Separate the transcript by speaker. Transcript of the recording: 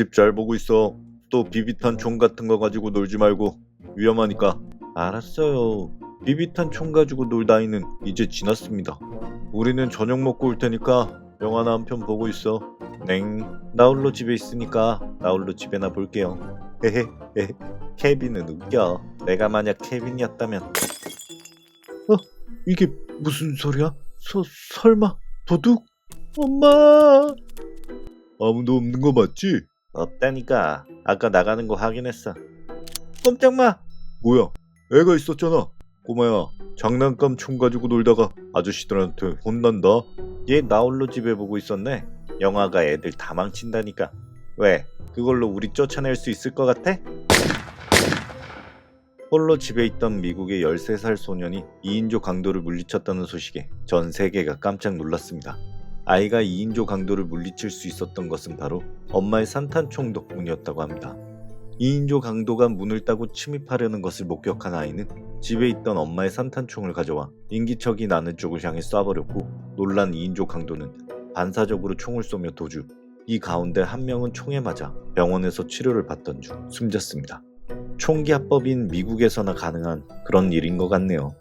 Speaker 1: 집 잘 보고 있어. 또 비비탄 총 같은 거 가지고 놀지 말고 위험하니까. 알았어요. 비비탄 총 가지고 놀 나이는 이제 지났습니다. 우리는 저녁 먹고 올 테니까 영화나 한 편 보고 있어. 냉. 나 홀로 집에 있으니까 나 홀로 집에나 볼게요. 헤헤. 헤헤. 케빈은 웃겨. 내가 만약 케빈이었다면. 어? 이게 무슨 소리야? 서, 설마 도둑? 엄마! 아무도 없는 거 맞지? 없다니까. 아까 나가는 거 확인했어. 꼼짝마! 뭐야? 애가 있었잖아. 꼬마야, 장난감 총 가지고 놀다가 아저씨들한테 혼난다. 얘 나 홀로 집에 보고 있었네. 영화가 애들 다 망친다니까. 왜? 그걸로 우리 쫓아낼 수 있을 것 같아? 홀로 집에 있던 미국의 13살 소년이 2인조 강도를 물리쳤다는 소식에 전 세계가 깜짝 놀랐습니다. 아이가 2인조 강도를 물리칠 수 있었던 것은 바로 엄마의 산탄총 덕분이었다고 합니다. 2인조 강도가 문을 따고 침입하려는 것을 목격한 아이는 집에 있던 엄마의 산탄총을 가져와 인기척이 나는 쪽을 향해 쏴버렸고 놀란 2인조 강도는 반사적으로 총을 쏘며 도주 이 가운데 한 명은 총에 맞아 병원에서 치료를 받던 중 숨졌습니다. 총기 합법인 미국에서나 가능한 그런 일인 것 같네요.